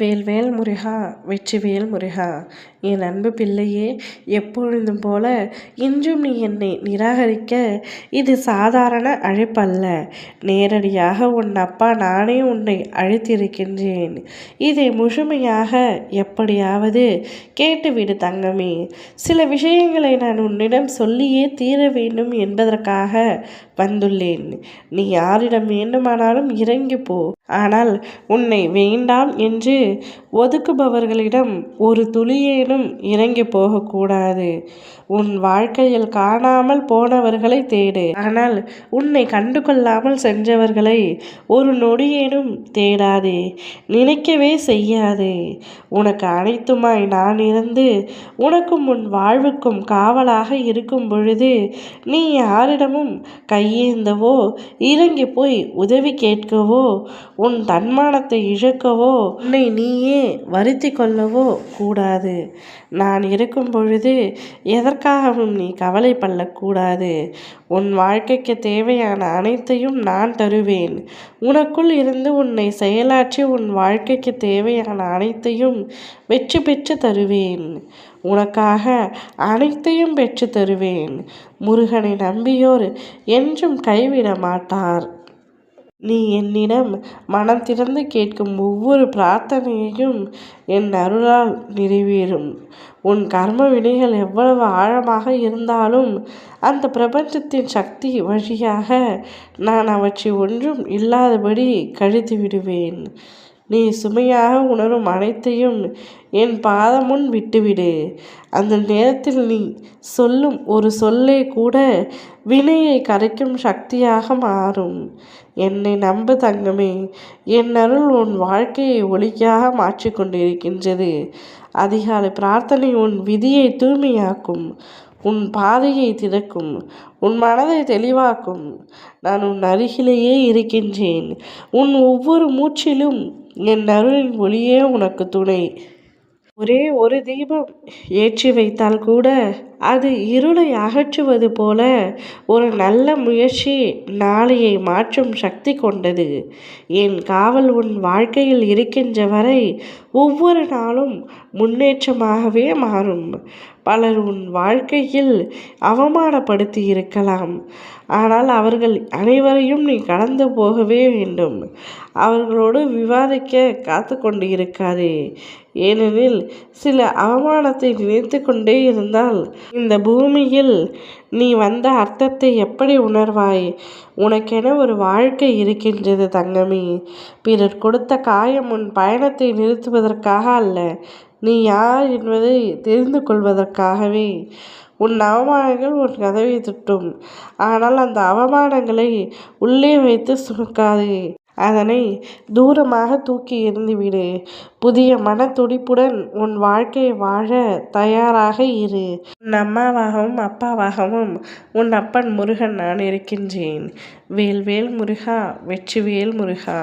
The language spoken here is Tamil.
வேல்வேல் முருகா வெற்றிவேல் முருகா. என் அன்பு பிள்ளையே எப்பொழுதும் போல இன்றும் நீ என்னை நிராகரிக்க இது சாதாரண அழைப்பல்ல. நேரடியாக உன் அப்பா நானே உன்னை அழைத்திருக்கின்றேன். இதை முழுமையாக எப்படியாவது கேட்டுவிடு தங்கமே. சில விஷயங்களை நான் உன்னிடம் சொல்லியே தீர வேண்டும் என்பதற்காக வந்துள்ளேன். நீ யாரிடம் வேண்டுமானாலும் இறங்கி போ. ஆனால் உன்னை வேண்டாம் என்று ஒதுக்குபவர்களிடம் ஒரு துளியேனும் இறங்கி போகக்கூடாது. உன் வாழ்க்கையில் காணாமல் போனவர்களை தேடு. ஆனால் உன்னை கண்டு கொள்ளாமல் சென்றவர்களை ஒரு நொடியேனும் தேடாதே. நினைக்கவே செய்யாதே. உனக்கு அனைத்துமாய் நான் இருந்து உனக்கும் உன் வாழ்வுக்கும் காவலாக இருக்கும் பொழுது நீ யாரிடமும் கையேந்தவோ இறங்கி போய் உதவி கேட்கவோ உன் தன்மானத்தை இழக்கவோ உன்னை நீயே வருத்தி கொள்ளவோ கூடாது. நான் இருக்கும் பொழுது எதற்காகவும் நீ கவலைப்படக்கூடாது உன் வாழ்க்கைக்கு தேவையான அனைத்தையும் நான் தருவேன். உனக்குள் இருந்து உன்னை செயலாற்றி உன் வாழ்க்கைக்கு தேவையான அனைத்தையும் வெற்றி பெற்று தருவேன். உனக்காக அனைத்தையும் பெற்று தருவேன். முருகனை நம்பியோர் என்றும் கைவிட மாட்டார் நீ என்னிடம் மனம் திறந்து கேட்கும் ஒவ்வொரு பிரார்த்தனையையும் என் அருளால் நிறைவேறும். உன் கர்ம வினைகள் எவ்வளவு ஆழமாக இருந்தாலும் அந்த பிரபஞ்சத்தின் சக்தி வழியாக நான் அவற்றை ஒன்றும் இல்லாதபடி கழித்து விடுவேன் நீ சுமையாக உணரும் அனைத்தையும் என் பாதமுன் விட்டுவிடு. அந்த நேரத்தில் நீ சொல்லும் ஒரு சொல்லே கூட வினையை கரைக்கும் சக்தியாக மாறும். என்னை நம்பு தங்கமே என் அருள் உன் வாழ்க்கையை ஒளியாக மாற்றிக்கொண்டிருக்கின்றது அதிகாலை பிரார்த்தனை உன் விதியை தூய்மையாக்கும் உன் பாதையை திறக்கும் உன் மனதை தெளிவாக்கும். நான் உன் அருகிலேயே இருக்கின்றேன். உன் ஒவ்வொரு மூச்சிலும் என் அருளின் ஒளியே உனக்கு துணை. ஒரே ஒரு தீபம் ஏற்றி வைத்தால் கூட அது இருளை அகற்றுவது போல ஒரு நல்ல முயற்சி நாளையை மாற்றும் சக்தி கொண்டது. என் காவல் உன் வாழ்க்கையில் இருக்கின்ற வரை ஒவ்வொரு நாளும் முன்னேற்றமாகவே மாறும். பலர் உன் வாழ்க்கையில் அவமானப்படுத்தி இருக்கலாம். ஆனால் அவர்கள் அனைவரையும் நீ கடந்து போகவே வேண்டும். அவர்களோடு விவாதிக்க காத்து கொண்டு இருக்காதே ஏனெனில் சில அவமானத்தை நினைத்து கொண்டே இருந்தால் இந்த பூமியில் நீ வந்த அர்த்தத்தை எப்படி உணர்வாய்? உனக்கென ஒரு வாழ்க்கை இருக்கின்றது தங்கமி. பிறர் கொடுத்த காயம் உன் பயணத்தை நிறுத்துவதற்காக அல்ல. நீ யார் என்பதை தெரிந்து கொள்வதற்காகவே உன் அவமானங்கள் உன் கதவை துட்டும். ஆனால் அந்த அவமானங்களை உள்ளே வைத்து சுமக்காதே. அதனை தூரமாக தூக்கி எறிந்துவிடு புதிய மன துடிப்புடன் உன் வாழ்க்கையை வாழ தயாராக இரு. உன் அம்மாவாகவும் அப்பாவாகவும் உன் அப்பன் முருகன் நான் இருக்கின்றேன். வேல்வேல் முருகா வெற்றிவேல் முருகா.